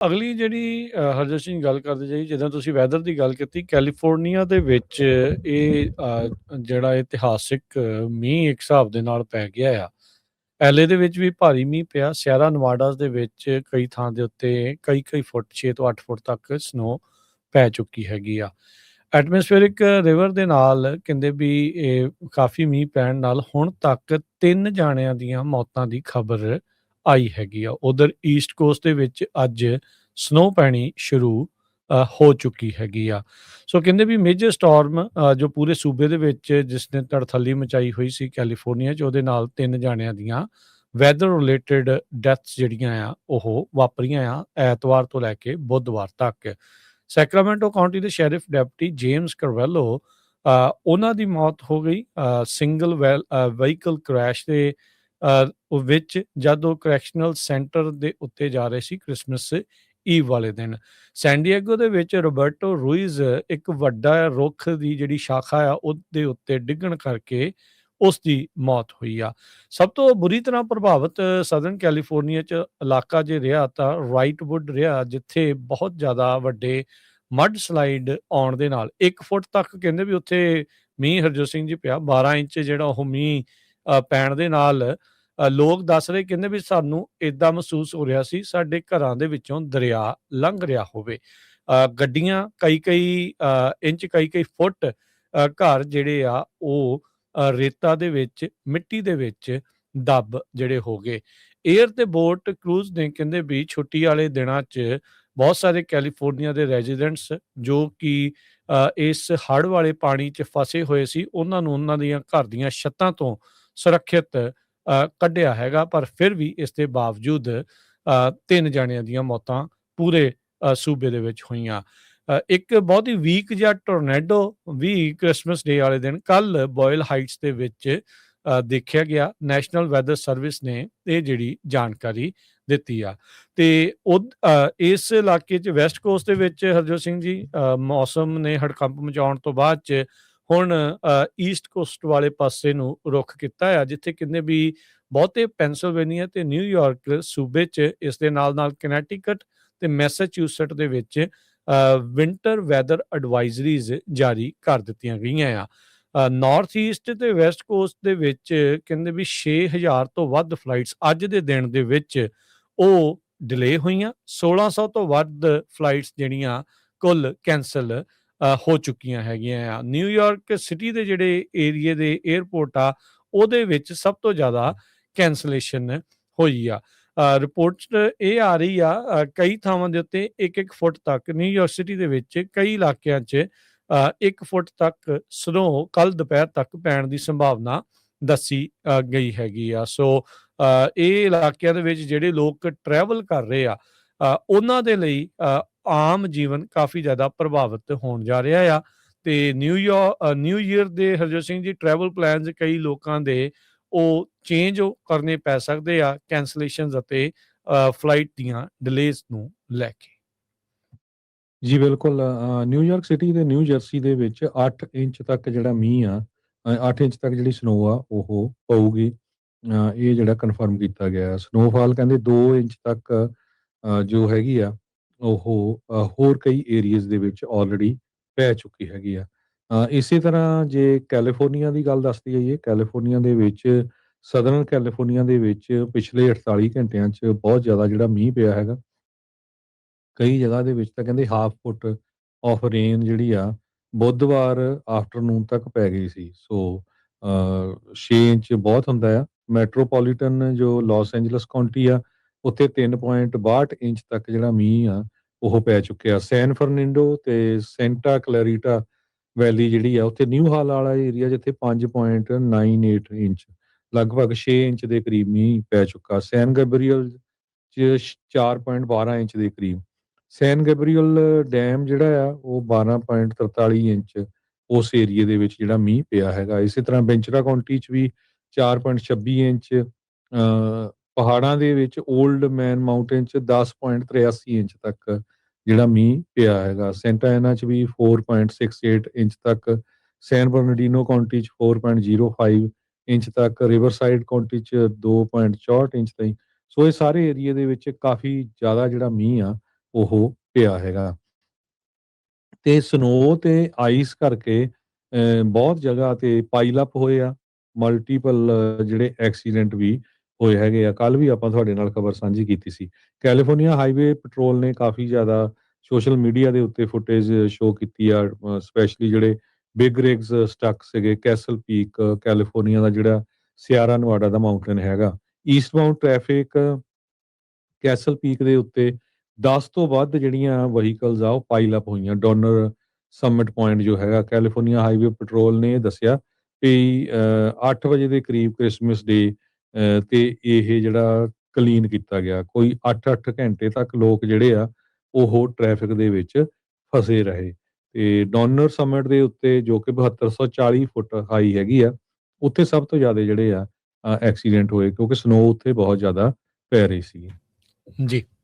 ਅਗਲੀ ਜਿਹੜੀ ਅ, ਹਰਜੋਤ ਸਿੰਘ ਗੱਲ ਕਰਦੇ ਜਾਈ ਜਿੱਦਾਂ ਤੁਸੀਂ ਵੈਦਰ ਦੀ ਗੱਲ ਕੀਤੀ ਕੈਲੀਫੋਰਨੀਆ ਦੇ ਵਿੱਚ ਇਹ ਅ, ਜਿਹੜਾ ਇਤਿਹਾਸਿਕ ਮੀਂਹ ਇੱਕ ਹਿਸਾਬ ਦੇ ਨਾਲ ਪੈ ਗਿਆ ਆ। ਐਲਏ ਦੇ ਵਿੱਚ ਵੀ ਭਾਰੀ ਮੀਂਹ ਪਿਆ। ਸਿਆਰਾ ਨਵਾਡਾਸ ਦੇ ਵਿੱਚ ਕਈ ਥਾਂ ਦੇ ਉੱਤੇ ਕਈ ਕਈ ਫੁੱਟ 6 ਤੋਂ 8 ਫੁੱਟ ਤੱਕ ਸਨੋ ਪੈ ਚੁੱਕੀ ਹੈਗੀ ਆ। ਐਟਮੋਸਫੇਰਿਕ ਰਿਵਰ ਦੇ ਨਾਲ ਕਹਿੰਦੇ ਵੀ ਇਹ ਕਾਫੀ ਮੀਂਹ ਪੈਣ ਨਾਲ ਹੁਣ ਤੱਕ ਤਿੰਨ ਜਾਣਿਆਂ ਦੀਆਂ ਮੌਤਾਂ ਦੀ ਖਬਰ ਆਈ ਹੈਗੀ ਆ। ਉਧਰ ਈਸਟ ਕੋਸਟ ਦੇ ਵਿੱਚ ਅੱਜ ਸਨੋ ਪੈਣੀ ਸ਼ੁਰੂ ਹੋ ਚੁੱਕੀ ਹੈਗੀ ਆ। ਸੋ ਕਹਿੰਦੇ ਵੀ ਮੇਜਰ ਸਟਾਰਮ ਜੋ ਪੂਰੇ ਸੂਬੇ ਦੇ ਵਿੱਚ ਜਿਸ ਨੇ ਤੜਥੱਲੀ ਮਚਾਈ ਹੋਈ ਸੀ ਕੈਲੀਫੋਰਨੀਆ 'ਚ, ਉਹਦੇ ਨਾਲ ਤਿੰਨ ਜਾਣਿਆਂ ਦੀਆਂ ਵੈਦਰ ਰਿਲੇਟਡ ਡੈਥਸ ਜਿਹੜੀਆਂ ਆ, ਉਹ ਵਾਪਰੀਆਂ ਆ ਐਤਵਾਰ ਤੋਂ ਲੈ ਕੇ ਬੁੱਧਵਾਰ ਤੱਕ। ਸੈਕਰਾਮੈਂਟੋ ਕਾਉਂਟੀ ਦੇ ਸ਼ੈਰਿਫ ਡੈਪਟੀ ਜੇਮਸ ਕਰਵੈਲੋ ਉਹਨਾਂ ਦੀ ਮੌਤ ਹੋ ਗਈ। ਸਿੰਗਲ ਵਹੀਕਲ ਕ੍ਰੈਸ਼ ਦੇ ਉਹ ਵਿੱਚ ਜਦ ਉਹ ਕਰੈਕਸ਼ਨਲ ਸੈਂਟਰ ਦੇ ਉੱਤੇ ਜਾ ਰਹੇ ਸੀ ਕ੍ਰਿਸਮਸ ਈਵ ਵਾਲੇ ਦਿਨ ਸੈਂਡੀਏਗੋ ਦੇ ਵਿੱਚ ਰੋਬਰਟੋ ਰੂਇਜ਼ ਇੱਕ ਵੱਡਾ ਰੁੱਖ ਦੀ ਜਿਹੜੀ ਸ਼ਾਖਾ ਆ, ਉਹਦੇ ਉੱਤੇ ਡਿੱਗਣ ਕਰਕੇ ਉਸ ਦੀ ਮੌਤ ਹੋਈ ਆ। ਸਭ ਤੋਂ ਬੁਰੀ ਤਰ੍ਹਾਂ ਪ੍ਰਭਾਵਿਤ ਸਦਰਨ ਕੈਲੀਫੋਰਨੀਆ ਚ ਇਲਾਕਾ ਜੇ ਰਿਹਾ ਤਾਂ ਰਾਈਟਵੁੱਡ ਰਿਹਾ, ਜਿੱਥੇ ਬਹੁਤ ਜ਼ਿਆਦਾ ਵੱਡੇ ਮੱਡ ਸਲਾਈਡ ਆਉਣ ਦੇ ਨਾਲ 1 ਫੁੱਟ ਤੱਕ ਕਹਿੰਦੇ ਵੀ ਉੱਥੇ ਮੀਂਹ ਹਰਜੋਤ ਸਿੰਘ ਜੀ ਪਿਆ 12 ਇੰਚ ਜਿਹੜਾ ਉਹ ਮੀਂਹ ਪੈਣ ਦੇ ਨਾਲ ਲੋਕ ਦੱਸ ਰਹੇ ਕਹਿੰਦੇ ਵੀ ਸਾਨੂੰ ਇਦਾਂ ਮਹਿਸੂਸ ਹੋ ਰਿਹਾ ਸੀ ਸਾਡੇ ਘਰਾਂ ਦੇ ਵਿੱਚੋਂ ਦਰਿਆ ਲੰਘ ਰਿਹਾ ਹੋਵੇ। ਗੱਡੀਆਂ ਕਈ ਕਈ ਇੰਚ ਕਈ ਕਈ ਫੁੱਟ ਘਰ ਜਿਹੜੇ ਆ ਉਹ ਰੇਤਾ ਦੇ ਵਿੱਚ ਮਿੱਟੀ ਦੇ ਵਿੱਚ ਦੱਬ ਜਿਹੜੇ ਹੋ ਗਏ। 에ਅਰ ਤੇ ਬੋਟ ਕਰੂਜ਼ ਨੇ ਕਹਿੰਦੇ ਵੀ ਛੁੱਟੀ ਵਾਲੇ ਦਿਨਾਂ 'ਚ ਬਹੁਤ ਸਾਰੇ ਕੈਲੀਫੋਰਨੀਆ ਦੇ ਰੈਜ਼ੀਡੈਂਟਸ ਜੋ ਕਿ ਅ, ਇਸ ਹੜ੍ਹ ਵਾਲੇ ਪਾਣੀ 'ਚ ਫਸੇ ਹੋਏ ਸੀ ਉਹਨਾਂ ਨੂੰ ਉਹਨਾਂ ਦੀਆਂ ਘਰ ਦੀਆਂ ਛੱਤਾਂ ਤੋਂ ਸੁਰੱਖਿਅਤ ਕੱਢਿਆ ਹੈਗਾ, ਪਰ ਫਿਰ ਵੀ ਇਸ ਦੇ ਬਾਵਜੂਦ ਤਿੰਨ ਜਣਿਆਂ ਦੀਆਂ ਮੌਤਾਂ ਪੂਰੇ ਸੂਬੇ ਦੇ ਵਿੱਚ ਹੋਈਆਂ। ਇੱਕ ਬਹੁਤ ਹੀ ਵੀਕ ਜਿਹਾ ਟੋਰਨੇਡੋ ਵੀ ਕ੍ਰਿਸਮਸ ਡੇ ਵਾਲੇ ਦਿਨ ਕੱਲ ਬੋਇਲ ਹਾਈਟਸ ਦੇ ਵਿੱਚ ਦੇਖਿਆ ਗਿਆ। ਨੈਸ਼ਨਲ ਵੈਦਰ ਸਰਵਿਸ ਨੇ ਇਹ ਜਿਹੜੀ ਜਾਣਕਾਰੀ ਦਿੱਤੀ ਆ। ਤੇ ਉਹ ਇਸ ਇਲਾਕੇ 'ਚ ਵੈਸਟ ਕੋਸਟ ਦੇ ਵਿੱਚ ਹਰਜੋਤ ਸਿੰਘ ਜੀ ਮੌਸਮ ਨੇ ਹੜਕੰਪ ਮਚਾਉਣ ਤੋਂ ਬਾਅਦ 'ਚ ਹੁਣ ਈਸਟ ਕੋਸਟ ਵਾਲੇ ਪਾਸੇ ਨੂੰ ਰੁਖ ਕੀਤਾ ਆ ਜਿੱਥੇ ਕਿੰਨੇ ਵੀ ਬਹੁਤੇ ਪੈਂਸਿਲਵੇਨੀਆ ਤੇ ਨਿਊਯਾਰਕ ਸੂਬੇ 'ਚ ਇਸ ਦੇ ਨਾਲ ਨਾਲ ਕਨੈਟੀਕਟ ਤੇ ਮੈਸਾਚੂਸਟ ਦੇ ਵਿੱਚ ਵਿੰਟਰ ਵੈਦਰ ਐਡਵਾਈਜ਼ਰੀਜ਼ ਜਾਰੀ ਕਰ ਦਿੱਤੀਆਂ ਗਈਆਂ ਆ। ਨਾਰਥ ਈਸਟ ਤੇ ਵੈਸਟ ਕੋਸਟ ਦੇ ਵਿੱਚ ਕਹਿੰਦੇ ਵੀ 6000 ਤੋਂ ਵੱਧ ਫਲਾਈਟਸ ਅੱਜ ਦੇ ਦਿਨ ਦੇ ਵਿੱਚ ਉਹ ਡਿਲੇ ਹੋਈਆਂ। 1600 ਤੋਂ ਵੱਧ ਫਲਾਈਟਸ ਜਿਹੜੀਆਂ ਕੁੱਲ ਕੈਨਸਲ ਹੋ ਚੁੱਕੀਆਂ ਹੈਗੀਆਂ ਆ। ਨਿਊਯਾਰਕ ਸਿਟੀ ਦੇ ਜਿਹੜੇ ਏਰੀਏ ਦੇ 에ਅਰਪੋਰਟ ਆ, ਉਹਦੇ ਵਿੱਚ ਸਭ ਤੋਂ ਜ਼ਿਆਦਾ ਕੈਂਸਲੇਸ਼ਨ ਹੋਈ ਆ। ਰਿਪੋਰਟ ਇਹ ਆ ਰਹੀ ਆ ਕਈ ਥਾਵਾਂ ਦੇ ਉੱਤੇ 1-1 ਫੁੱਟ ਤੱਕ ਨਿਊਯਾਰਕ ਸਿਟੀ ਦੇ ਵਿੱਚ ਕਈ ਇਲਾਕਿਆਂ 'ਚ 1 ਫੁੱਟ ਤੱਕ ਸਨੋ ਕੱਲ ਦੁਪਹਿਰ ਤੱਕ ਪੈਣ ਦੀ ਸੰਭਾਵਨਾ ਦੱਸੀ ਗਈ ਹੈਗੀ ਆ। ਸੋ ਇਹ ਇਲਾਕਿਆਂ ਦੇ ਵਿੱਚ ਜਿਹੜੇ ਲੋਕ ਟਰੈਵਲ ਕਰ ਰਹੇ ਆ ਉਹਨਾਂ ਦੇ ਲਈ ਆਮ ਜੀਵਨ ਕਾਫੀ ਜ਼ਿਆਦਾ ਪ੍ਰਭਾਵਿਤ ਹੋਣ ਜਾ ਰਿਹਾ ਆ। ਤੇ ਨਿਊ ਨਿਊ ਈਅਰ ਦੇ ਹਰਜੋਤ ਸਿੰਘ ਜੀ ਟਰੈਵਲ ਪਲਾਨਸ ਕਈ ਲੋਕਾਂ ਦੇ ਉਹ ਚੇਂਜ ਕਰਨੇ ਪੈ ਸਕਦੇ ਆ ਕੈਂਸਲੇਸ਼ਨਸ ਅਤੇ ਫਲਾਈਟ ਦੀਆਂ ਡਿਲੇਸ ਨੂੰ ਲੈ ਕੇ। ਜੀ ਬਿਲਕੁਲ ਅ, ਨਿਊਯਾਰਕ ਸਿਟੀ ਦੇ ਨਿਊ ਜਰਸੀ ਦੇ ਵਿੱਚ 8 ਇੰਚ ਤੱਕ ਜਿਹੜਾ ਮੀਂਹ ਆ ਅ, 8 ਇੰਚ ਤੱਕ ਜਿਹੜੀ ਸਨੋ ਆ ਉਹ ਪਊਗੀ। ਇਹ ਜਿਹੜਾ ਕਨਫਰਮ ਕੀਤਾ ਗਿਆ। ਸਨੋਫਾਲ ਕਹਿੰਦੇ 2 ਇੰਚ ਤੱਕ ਜੋ ਹੈਗੀ ਆ ਉਹ ਹੋਰ ਕਈ ਏਰੀਆਜ਼ ਦੇ ਵਿੱਚ ਆਲਰੇਡੀ ਪੈ ਚੁੱਕੀ ਹੈਗੀ ਆ। ਇਸੇ ਤਰ੍ਹਾਂ ਜੇ ਕੈਲੀਫੋਰਨੀਆ ਦੀ ਗੱਲ ਦੱਸਦੀ ਜਾਈਏ ਕੈਲੀਫੋਰਨੀਆ ਦੇ ਵਿੱਚ ਸਦਰਨ ਕੈਲੀਫੋਰਨੀਆ ਦੇ ਵਿੱਚ ਪਿਛਲੇ 48 ਘੰਟਿਆਂ 'ਚ ਬਹੁਤ ਜ਼ਿਆਦਾ ਜਿਹੜਾ ਮੀਂਹ ਪਿਆ ਹੈਗਾ। ਕਈ ਜਗ੍ਹਾ ਦੇ ਵਿੱਚ ਤਾਂ ਕਹਿੰਦੇ ਹਾਫ ਫੁੱਟ ਆਫ ਰੇਨ ਜਿਹੜੀ ਆ ਬੁੱਧਵਾਰ ਆਫਟਰਨੂਨ ਤੱਕ ਪੈ ਗਈ ਸੀ। ਸੋ ਅ, 6 ਇੰਚ ਬਹੁਤ ਹੁੰਦਾ ਆ। ਮੈਟਰੋਪੋਲੀਟਨ ਜੋ ਲਾਸ ਐਂਜਲਸ ਕਾਉਂਟੀ ਆ ਉੱਥੇ 3.62 ਇੰਚ ਤੱਕ ਜਿਹੜਾ ਮੀਂਹ ਆ ਉਹ ਪੈ ਚੁੱਕਿਆ। ਸੈਨ ਫਰਨੈਂਡੋ ਤੇ ਸੈਂਟਾ ਕਲੈਰੀਟਾ ਵੈਲੀ ਜਿਹੜੀ ਆ ਉੱਥੇ ਨਿਊ ਹਾਲ ਵਾਲਾ ਏਰੀਆ ਜਿੱਥੇ 5.98 ਇੰਚ ਲਗਭਗ 6 ਇੰਚ ਦੇ ਕਰੀਬ ਮੀਂਹ ਪੈ ਚੁੱਕਾ। ਸੈਨ ਗੈਬਰੀਅਲ ਚ 4.12 ਇੰਚ ਦੇ ਕਰੀਬ। ਸੈਨ ਗੈਬਰੀਅਲ ਡੈਮ ਜਿਹੜਾ ਆ ਉਹ 12.43 ਇੰਚ ਉਸ ਏਰੀਏ ਦੇ ਵਿੱਚ ਜਿਹੜਾ ਮੀਂਹ ਪਿਆ ਹੈਗਾ। ਇਸੇ ਤਰ੍ਹਾਂ ਬੈਂਚਰਾ ਕਾਉਂਟੀ ਚ ਵੀ 4.26 ਇੰਚ ਅ, ਪਹਾੜਾਂ ਦੇ ਵਿੱਚ 올ਡ ਮੈਨ ਮਾਊਂਟੇਨ ਚ 10.83 ਇੰਚ ਤੱਕ ਜਿਹੜਾ ਮੀਂਹ ਪਿਆ ਹੈਗਾ। ਸੈਂਟਾ ਐਨਾ ਚ ਵੀ 4.68 ਇੰਚ ਤੱਕ ਸੈਨ ਬਰਨਾਰਡੀਨੋ ਕਾਉਂਟੀ ਚ 4.05 ਇੰਚ ਤੱਕ ਰਿਵਰਸਾਈਡ ਕਾਉਂਟੀ ਚ 2.64 ਇੰਚ ਤਾਈਂ। ਸੋ ਇਹ ਸਾਰੇ ਏਰੀਏ ਦੇ ਵਿੱਚ ਕਾਫੀ ਜ਼ਿਆਦਾ ਜਿਹੜਾ ਮੀਂਹ ਆ ਉਹ ਪਿਆ ਹੈਗਾ। ਤੇ ਸਨੋ ਤੇ ਆਈਸ ਕਰਕੇ ਅ, ਬਹੁਤ ਜਗ੍ਹਾ ਤੇ ਪਾਈਲ ਅਪ ਹੋਏ ਆ। ਮਲਟੀਪਲ ਜਿਹੜੇ ਐਕਸੀਡੈਂਟ ਵੀ ਹੋਏ ਹੈਗੇ ਆ। ਕੱਲ ਵੀ ਆਪਾਂ ਤੁਹਾਡੇ ਨਾਲ ਖਬਰ ਸਾਂਝੀ ਕੀਤੀ ਸੀ। ਕੈਲੀਫੋਰਨੀਆ ਹਾਈਵੇ ਪੈਟਰੋਲ ਨੇ ਕਾਫੀ ਜ਼ਿਆਦਾ ਸੋਸ਼ਲ ਮੀਡੀਆ ਦੇ ਉੱਤੇ ਫੁਟੇਜ ਸ਼ੋ ਕੀਤੀ ਆ। ਸਪੈਸ਼ਲੀ ਜਿਹੜੇ ਬਿਗ ਰਿਗਸ ਸਟਕ ਸੀਗੇ, ਕੈਸਲ ਪੀਕ, ਕੈਲੀਫੋਰਨੀਆ ਦਾ ਜਿਹੜਾ ਸਿਆਰਾ ਨਵਾਡਾ ਦਾ ਮਾਊਂਟੇਨ ਹੈਗਾ। East eastbound traffic Castle Peak ਦੇ ਉੱਤੇ 10 ਤੋਂ ਵੱਧ ਜਿਹੜੀਆਂ ਵਹੀਕਲਸ ਆ, ਉਹ ਪਾਈਲ ਅਪ ਹੋਈਆਂ। ਡੋਨਰ ਸਮਿਟ ਪੁਆਇੰਟ ਜੋ ਹੈਗਾ, ਕੈਲੀਫੋਰਨੀਆ ਹਾਈਵੇ ਪੈਟਰੋਲ ਨੇ ਇਹ ਦੱਸਿਆ ਕਿ 8 ਵਜੇ ਦੇ ਕਰੀਬ ਕ੍ਰਿਸਮਸ ਡੇ ਤੇ ਇਹ ਜਿਹੜਾ ਕਲੀਨ ਕੀਤਾ ਗਿਆ, ਕੋਈ 8-8 ਘੰਟੇ ਤੱਕ ਲੋਕ ਜਿਹੜੇ ਆ, ਉਹ ਟ੍ਰੈਫਿਕ ਦੇ ਵਿੱਚ ਫਸੇ ਰਹੇ। ਤੇ ਡੋਨਰ ਸਮਿਟ ਦੇ ਉੱਤੇ ਜੋ ਕਿ 7240 ਫੁੱਟ ਹਾਈ ਹੈਗੀ ਆ, ਉੱਥੇ ਸਭ ਤੋਂ ਜ਼ਿਆਦਾ ਜਿਹੜੇ ਆ ਐਕਸੀਡੈਂਟ ਹੋਏ ਕਿਉਂਕਿ ਸਨੋ ਉੱਥੇ ਬਹੁਤ ਜ਼ਿਆਦਾ ਪੈ ਰਹੀ ਸੀ। ਜੀ।